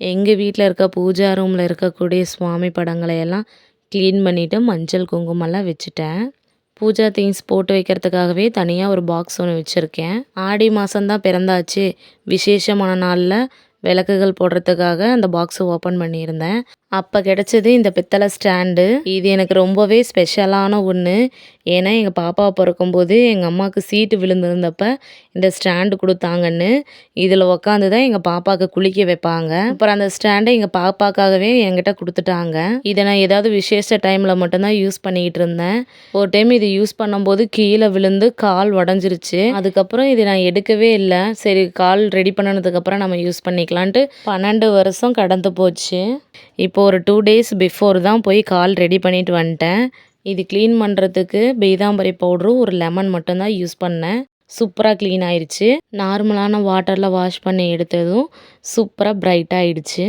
எங்கள் வீட்டில் இருக்க பூஜா ரூமில் இருக்கக்கூடிய சுவாமி படங்களை எல்லாம் க்ளீன் பண்ணிவிட்டு மஞ்சள் குங்குமம்லாம் வச்சுட்டேன். பூஜா திங்ஸ் போட்டு வைக்கிறதுக்காகவே தனியாக ஒரு பாக்ஸ் ஒன்று வச்சுருக்கேன். ஆடி மாதம்தான் பிறந்தாச்சு. விசேஷமான நாளில் விளக்குகள் போடுறதுக்காக அந்த பாக்ஸை ஓப்பன் பண்ணியிருந்தேன். அப்போ கிடச்சது இந்த பித்தளை ஸ்டாண்டு. இது எனக்கு ரொம்பவே ஸ்பெஷலான ஒன்று ஏன்னா எங்கள் பாப்பா பிறக்கும்போது எங்கள் அம்மாவுக்கு சீட்டு விழுந்திருந்தப்ப இந்த ஸ்டாண்டு கொடுத்தாங்கன்னு. இதில் உக்காந்து தான் எங்கள் பாப்பாவுக்கு குளிக்க வைப்பாங்க. அப்புறம் அந்த ஸ்டாண்டை எங்கள் பாப்பாக்காகவே என்கிட்ட கொடுத்துட்டாங்க. இதை நான் ஏதாவது விசேஷ டைமில் மட்டும்தான் யூஸ் பண்ணிக்கிட்டு இருந்தேன். ஒரு டைம் இது யூஸ் பண்ணும்போது கீழே விழுந்து கால் உடஞ்சிருச்சு. அதுக்கப்புறம் இது நான் எடுக்கவே இல்லை. சரி கால் ரெடி பண்ணனதுக்கப்புறம் நம்ம யூஸ் பண்ணிக்கலான்ட்டு பன்னெண்டு வருஷம் கடந்து போச்சு. இப்போ ஒரு டூ டேஸ் பிஃபோர் தான் போய் கால் ரெடி பண்ணிட்டு வந்துட்டேன். இது க்ளீன் பண்ணுறதுக்கு பீதாம்பரி பவுடரும் ஒரு லெமன் மட்டும்தான் யூஸ் பண்ணேன். சூப்பராக க்ளீன் ஆயிடுச்சு நார்மலான வாட்டரில் வாஷ் பண்ணி எடுத்ததும் சூப்பராக பிரைட் ஆயிடுச்சு.